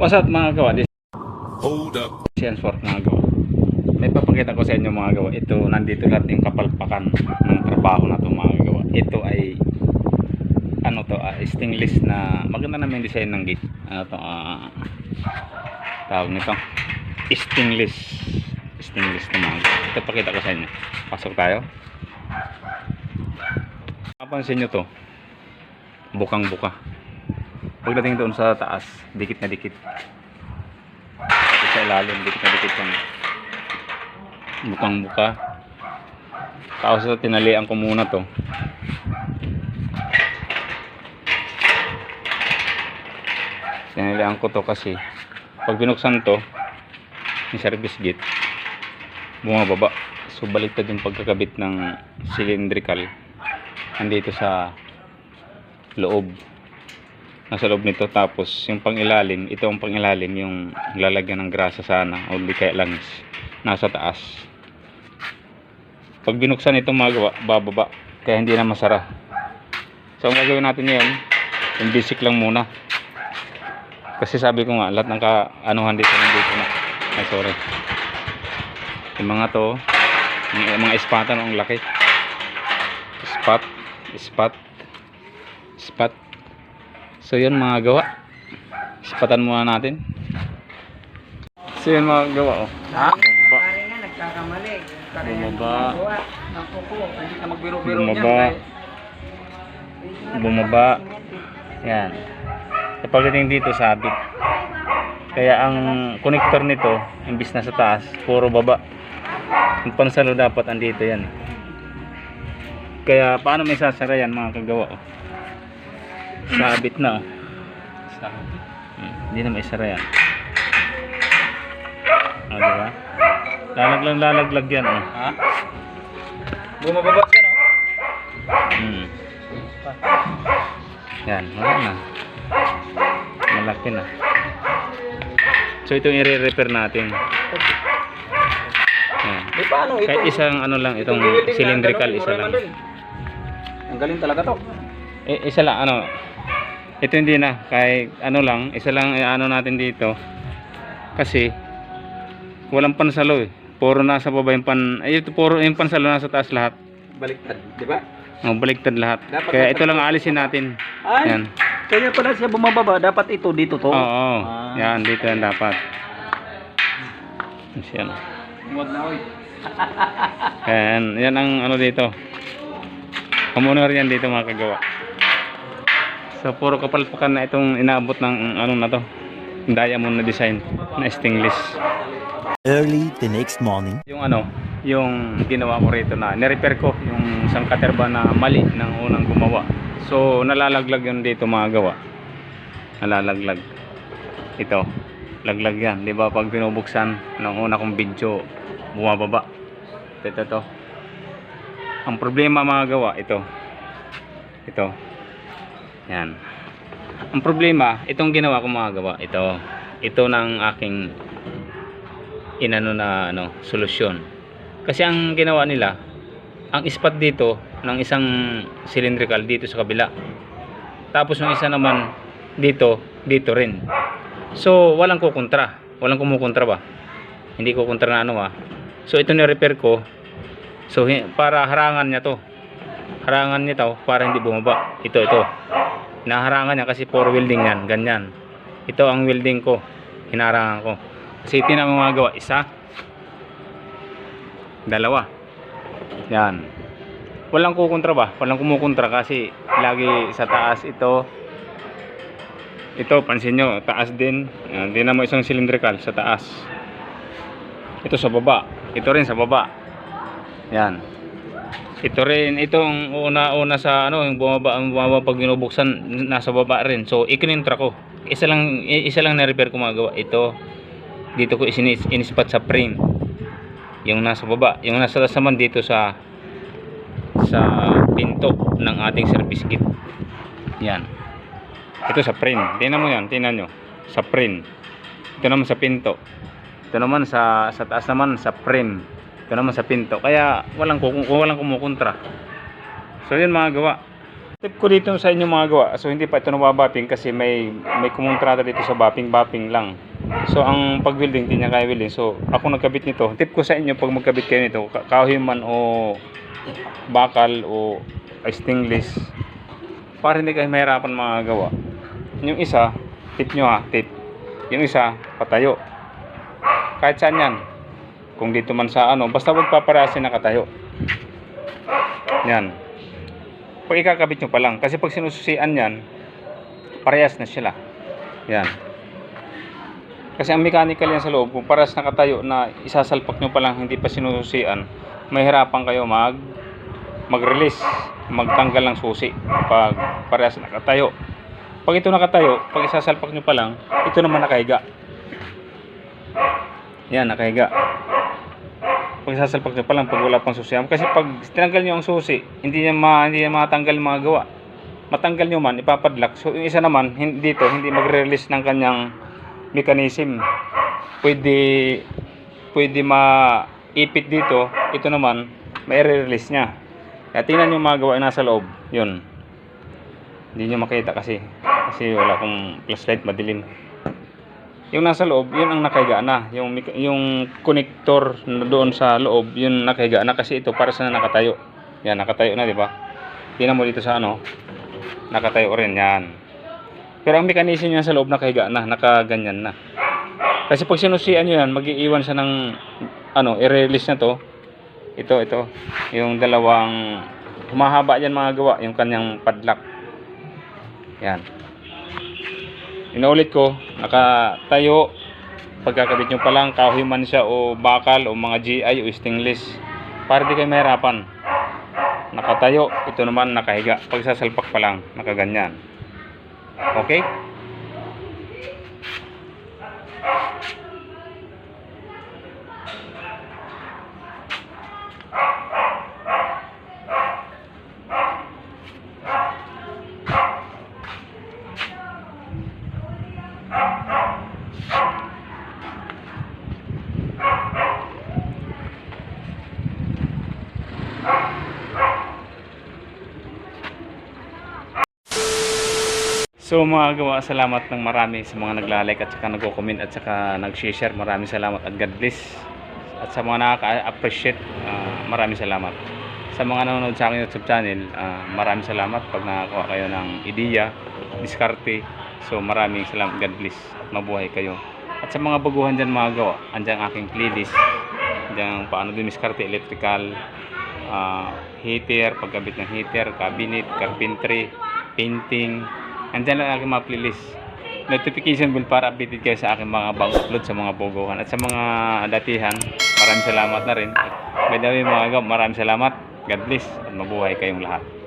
What's up mga gawa? This Hold up. Science Fork mga gawa. May papakita ko sa inyo mga gawa. Ito, nandito lahat yung kapalpakan ng trabaho na to mga gawa. Ito ay ano to, ah, stainless na maganda naman yung design ng gate. Ano to, ah, tawag nito. Stainless. Stainless to mga gawa. Ito pakita ko sa inyo. Pasok tayo. Mapansin nyo to. Bukang buka. Pagdating doon sa taas, dikit na dikit. Sa ilalim, dikit na dikit yan. Bukang buka. Tapos tinalian ko muna to. Tinalian ko to kasi pag binuksan to, yung service gate, bumababa. So baliktad yung pagkakabit ng cylindrical nandito sa loob nasa loob nito. Tapos yung pangilalim ito ang pangilalim yung lalagyan ng grasa sana o di kaya langis nasa taas. Pag binuksan ito magawa bababa kaya hindi na masara. So ang gagawin natin ngayon yung basic lang muna. Kasi sabi ko nga lahat ng kaanuhan dito nandito na. Ay sorry. Yung mga to yung mga ispatan ang laki. Spot spot so yun mga gawa spatan muna natin so yun mga gawa oh Ha? bumaba nagkakamali. Bumaba. Bumaba. bumaba yan so pagdating dito sabit kaya ang connector nito imbis na sa taas puro baba yung pansalo dapat andito yan kaya paano may sasara yan mga kagawa oh? Sabit na oh. sabit Hmm, hindi na may sara yan o diba lalaglag lalaglag yan oh. Ha? Bumababa siya, no? Hmm. Yan, wala na. Malaki na. So itong i-repair natin. Yan. Paano ito? Kahit isang ano lang, itong cylindrical isa lang. Ang galing talaga to. Eh, isa lang, ano. Ito hindi na. Kahit ano lang, isa lang eh, ano natin dito. Kasi, walang pansalo eh. Puro nasa baba yung pan... Ay, ito puro yung pansalo nasa taas lahat. Baliktad, di ba? Oh, baliktad lahat. Dapat Kaya ito lang alisin natin. Ay, Yan. kaya pala siya bumababa. Dapat ito dito to. Oo, Ah. yan, dito yan dapat. Yan. Huwag na, oy. Yan, yan ang ano dito. Kumunor yan dito mga kagawa. So, puro kapalpakan na itong inaabot ng ano na to. Diamond na design na stainless. Early the next morning. Yung ano, yung ginawa ko rito na nirepair ko yung isang katerba na mali ng unang gumawa. So, nalalaglag yun dito mga gawa. Nalalaglag. Ito, laglag yan. Di ba pag binubuksan ng una kong video, bumababa. Ito, ito. Ang problema mga gawa, ito. Ito. Yan. Ang problema, itong ginawa ko mga gawa, ito. Ito ng aking inano na ano, solusyon. Kasi ang ginawa nila, ang spot dito ng isang cylindrical dito sa kabila. Tapos yung isa naman dito, dito rin. So, walang kukontra. Walang kumukontra ba? Hindi kukontra na ano ah. So, ito ni-repair ko. So, para harangan niya to. Harangan niya to para hindi bumaba. Ito, ito. Naharangan niya kasi for welding yan. Ganyan. Ito ang welding ko. Hinarangan ko. Kasi ito na mga gawa. Isa. Dalawa. Yan. Walang kukontra ba? Walang kumukontra kasi lagi sa taas ito. Ito, pansin nyo, taas din. Yan, Tingnan mo isang cylindrical sa taas. Ito sa baba. Ito rin sa baba. Yan. Ito rin, itong una-una sa ano, yung bumaba, ang bumaba pag binubuksan, nasa baba rin. So, ikinintra ko. Isa lang, isa lang na-repair ko magawa. Ito, dito ko isinis, inispat sa frame. Yung nasa baba. Yung nasa taas naman dito sa sa pinto ng ating service kit. Yan. Ito sa frame. Tingnan mo yan, tingnan nyo. Sa frame. Ito naman sa pinto. Ito naman sa sa taas naman sa frame. Ito naman sa pinto. Kaya walang walang kumukontra. So yun mga gawa. Tip ko dito sa inyo mga gawa. So hindi pa ito nababapping kasi may may kumontrata dito sa bapping-bapping lang. So ang pag-welding hindi niya kaya welding. So ako nagkabit nito. Tip ko sa inyo pag magkabit kayo nito, ka- kahoy man o bakal o stainless para hindi kayo mahirapan mga gawa. Yung isa, tip nyo ha, tip. Yung isa, patayo. Kahit saan yan. Kung dito man sa ano, basta huwag paparasin na katayo. Yan. Pag ikakabit nyo pa lang, kasi pag sinususian yan, parehas na sila. Yan. Kasi ang mechanical yan sa loob, kung parehas nakatayo na isasalpak nyo pa lang, hindi pa sinususian, mahirapan kayo mag mag-release, magtanggal ng susi pag parehas nakatayo. Pag ito nakatayo, pag isasalpak nyo pa lang, ito naman nakahiga. Yan, nakahiga. Pag isasalpak nyo pa lang, pag wala pang susian. Kasi pag tinanggal nyo ang susi, hindi niya, ma, hindi niya matanggal mga gawa. Matanggal nyo man, ipapadlock. So, yung isa naman, hindi dito, hindi magre-release ng kanyang mechanism. Pwede, pwede maipit dito. Ito naman, may release niya. Kaya tingnan nyo mga gawa nasa loob. Yun. Hindi nyo makita kasi. Kasi wala akong flashlight, madilim. Yung nasa loob, yun ang nakahiga na. Yung, yung connector na doon sa loob, yun nakahiga na kasi ito para sa nakatayo. Yan, nakatayo na, di ba? Tingnan mo dito sa ano, nakatayo rin, yan. Pero ang mechanism niya sa loob nakahiga na, nakaganyan na. Kasi pag sinusian nyo yan, mag-iiwan siya ng, ano, i-release na to. Ito, ito. Yung dalawang, humahaba yan mga gawa, yung kanyang padlock. Yan. Inuulit ko, nakatayo, pagkakabit nyo pa lang, kahoy man siya o bakal o mga GI o stainless. Para di kayo mahirapan. Nakatayo, ito naman nakahiga. Pag sasalpak pa lang, nakaganyan. Okay? So mga gawa, salamat ng marami sa mga naglalike at saka nagko-comment at saka nag-share. Maraming salamat at God bless. At sa mga nakaka-appreciate, ah, maraming salamat. Sa mga nanonood sa aking YouTube channel, ah, maraming salamat pag nakakuha kayo ng ideya, diskarte. So maraming salamat, God bless. Mabuhay kayo. At sa mga baguhan dyan mga gawa, andyan aking playlist. Andyan ang paano dumiskarte, electrical, ah, heater, pagkabit ng heater, cabinet, carpentry, painting, Andyan lang ang aking mga playlist. Notification bell para updated kayo sa aking mga bagong upload sa mga bogohan. At sa mga datihan, maraming salamat na rin. By the way mga gaw, maraming salamat. God bless at mabuhay kayong lahat.